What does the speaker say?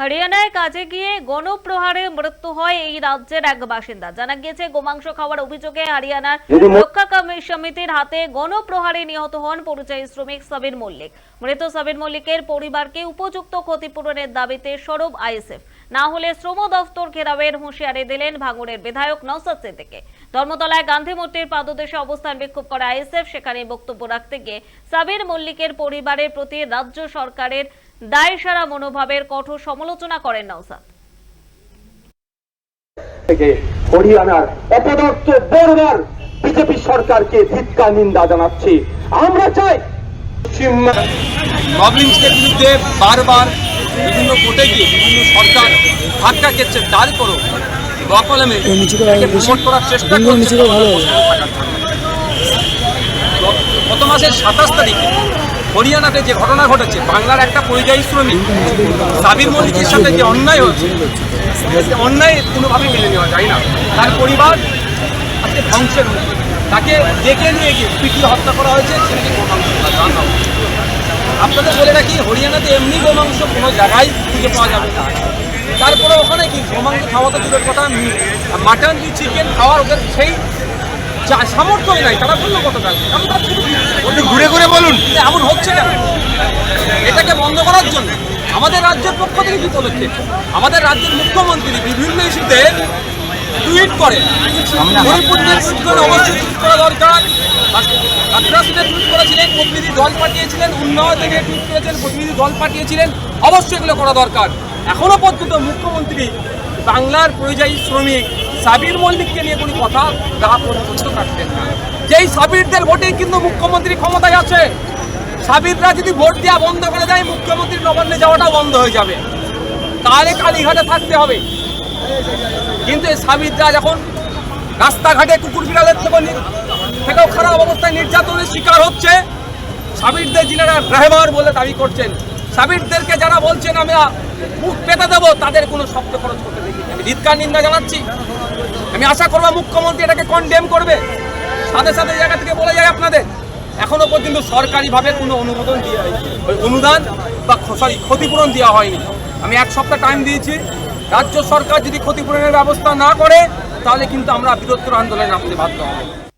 হরিয়ানায় কাজে গিয়ে গণপ্রহারে মৃত্যু হয় এই রাজ্যের এক বাসিন্দা। জানা গিয়েছে গোমাংস খাওয়ার অভিযোগে হরিয়ানার রক্ষা কমি- সমিতির হাতে গণপ্রহারে নিহত হন পরিযায়ী শ্রমিক সাবির মল্লিক। মৃত সাবির মল্লিকের পরিবারকে উপযুক্ত ক্ষতিপূরণের দাবিতে সরব আইএসএফ। না হলে শ্রম দফতর ঘেরাওয়ের হুঁশিয়ারি দিলেন ভাঙড়ের বিধায়ক নওসাদ সিদ্দিকে। ধর্মতলায় গান্ধী মূর্তির পাদদেশে অবস্থান বিক্ষোভ করা আইএসএফ সেখানে বক্তব্য রাখতে গিয়ে সাবির মল্লিকের পরিবারের প্রতি রাজ্য সরকারের দায়সারা মনোভাবের কঠোর সমালোচনা করেন নওসাদ। থেকে হরিয়ানার অপদর্থ বড়বার বিজেপি সরকারকে ধিক্কার নিন্দা জানাচ্ছি। আমরা চাই প্রবলেমসের বিরুদ্ধে বারবার বিভিন্ন কোর্টে গিয়ে বিভিন্ন সরকার ধাক্কা খেচ্ছে তারপরও বকলমে এটাকে প্রমোট করার চেষ্টা করছে গত মাসের সাতাশ তারিখে হরিয়ানাতে যে ঘটনা ঘটেছে, বাংলার একটা পরিযায়ী শ্রমিক, সাবির মল্লিকের সাথে যে অন্যায় হচ্ছে অন্যায় কোনোভাবে মেনে নেওয়া যায় না। তার পরিবার আজকে ধ্বংসের তাকে ডেকে নিয়ে গিয়ে পিটিয়ে হত্যা করা হয়েছে জানা আপনাদের বলে রাখি, হরিয়ানাতে এমনি গোমাংস কোনো জায়গায় খুঁজে পাওয়া যাবে না। তারপরে ওখানে কি, গোমাংস খাওয়া তো দূরের কথা মাটন কি চিকেন খাওয়ার ওদের সেই সামর্থ্যই নাই, তারা বলল কত টাকা আমরা শুধু ঘুরে ঘুরে বলুন। এমন হচ্ছে কেন? এটাকে বন্ধ করার জন্য আমাদের রাজ্যের পক্ষ থেকে কি পদক্ষেপ। আমাদের রাজ্যের মুখ্যমন্ত্রী বিভিন্ন ইস্যুতে টুইট করে টুইট করে অবশ্যই টুইট করা দরকার। টুইট করেছিলেন প্রতিনিধি দল পাঠিয়েছিলেন উন্নয়ন থেকে টুইট করেছেন প্রতিনিধি দল পাঠিয়েছিলেন। অবশ্যই এগুলো করা দরকার। এখনও পর্যন্ত মুখ্যমন্ত্রী বাংলার পরিযায়ী শ্রমিক সাবির মল্লিককে নিয়ে কোনো কথা গা পর্যন্ত কাটতেন না। যেই সাবিরদের ভোটেই কিন্তু মুখ্যমন্ত্রী ক্ষমতায় আছে। সাবিররা যদি ভোট দেওয়া বন্ধ করে দেয়, মুখ্যমন্ত্রী নবান্নে যাওয়াটা বন্ধ হয়ে যাবে। তাহলে কালীঘাটে থাকতে হবে। কিন্তু এই সাবিররা যখন রাস্তাঘাটে কুকুর বিড়ালের থেকে থেকেও খারাপ অবস্থায় নির্যাতনের শিকার হচ্ছে, সাবিরদের যিনারা ড্রাইভার বলে দাবি করছেন, সাবিরদেরকে যারা বলছেন, আমরা মুখ পেতে দেবো, তাদের কোনো শব্দ খরচ করতে দেখি আমি ধিৎকার নিন্দা জানাচ্ছি। আমি আশা করব মুখ্যমন্ত্রী এটাকে কন্ডেম করবে। সাথে সাথে জায়গা থেকে বলে যায় আপনাদের, এখনও পর্যন্ত সরকারিভাবে কোনো অনুমোদন ওই অনুদান বা সরি ক্ষতিপূরণ দেওয়া হয়নি। আমি এক সপ্তাহ টাইম দিয়েছি। রাজ্য সরকার যদি ক্ষতিপূরণের ব্যবস্থা না করে, তাহলে কিন্তু আমরা বৃহত্তর আন্দোলনে নামতে বাধ্য হব।